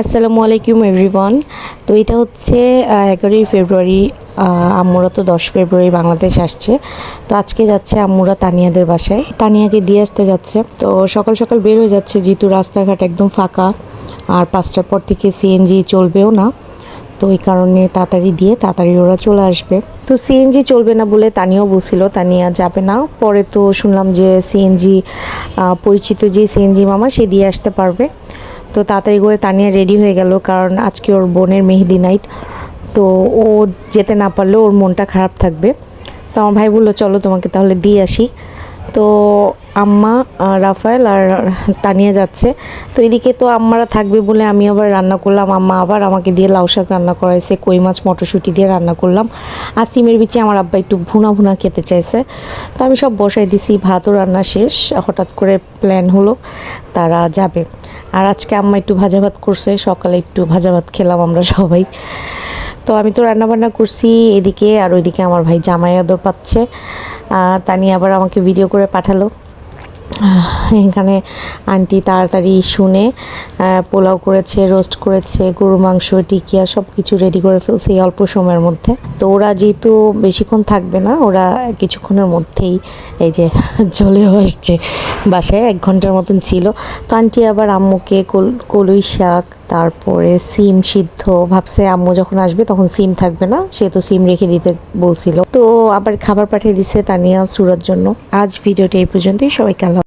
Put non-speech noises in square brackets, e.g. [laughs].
আসসালামু আলাইকুম এভরিওয়ান তো এটা হচ্ছে এগারোই ফেব্রুয়ারি আম্মুরা তো দশ ফেব্রুয়ারি বাংলাদেশ আসছে। তো আজকে যাচ্ছে আম্মুরা তানিয়াদের বাসায়। তানিয়াকে দিয়ে আসতে যাচ্ছে। তো সকাল সকাল বের হয়ে যাচ্ছে যেহেতু রাস্তাঘাট একদম ফাঁকা, আর পাঁচটার পর থেকে সিএনজি চলবেও না। তো এই কারণে তাড়াতাড়ি দিয়ে তাড়াতাড়ি ওরা চলে আসবে। তো সিএনজি চলবে না বলে তানিয়াও বলছিল, তানিয়া যাবে না। পরে তো শুনলাম যে সিএনজি পরিচিত যে সিএনজি মামা, সে দিয়ে আসতে পারবে। তো তাড়াতাড়ি করে তানিয়া রেডি হয়ে গেল, কারণ আজকে ওর বোনের মেহেদি নাইট তো ও যেতে না পারলেও ওর মনটা খারাপ থাকবে। তো আমার ভাই বলল, চলো তোমাকে তাহলে দিয়ে আসি। তো আম্মা রাফায়েল আর তানিয়া যাচ্ছে। তো এদিকে তো আম্মারা থাকবে বলে আমি আবার রান্না করলাম। আম্মা আবার আমাকে দিয়ে লাউ শাক রান্না করাইছে, কই মাছ, মটরশুঁটি দিয়ে রান্না করলাম। আর সিমের বিচে আমার আব্বা একটু ভুনা ভুনা খেতে চাইছে। তো আমি সব বসাই দিছি, ভাতও রান্না শেষ। হঠাৎ করে প্ল্যান হলো, তারা যাবে। আর আজকে আম্মা একটু ভাজা ভাত করছে, সকালে একটু ভাজা ভাত খেলাম আমরা সবাই। তো আমি তো রান্না বান্না করছি এদিকে, আর ওইদিকে আমার ভাই জামাই আদর পাচ্ছে। তা নিয়ে আবার আমাকে ভিডিও করে পাঠালো। এখানে আন্টি তাড়াতাড়ি শুনে পোলাও করেছে, রোস্ট করেছে গরু মাংস, টিকিয়া সব কিছু রেডি করে ফেলছে এই অল্প সময়ের মধ্যে। তো ওরা যেহেতু বেশিক্ষণ থাকবে না, ওরা কিছুক্ষণের মধ্যেই এই যে [laughs] চলেও আসছে বাসায়, এক ঘণ্টার মতন ছিল। তো আন্টি আবার আম্মুকে কল- কলই শাক, তারপরে সিম সিদ্ধ, ভাবছে আম্মু যখন আসবে তখন সিম থাকবে না, সে তো সিম রেখে দিতে বলছিল। তো আবার খাবার পাঠিয়ে দিচ্ছে তানিয়া, সুরার জন্য। আজ ভিডিওটা এই পর্যন্তই, সবাইকে আল্লাহ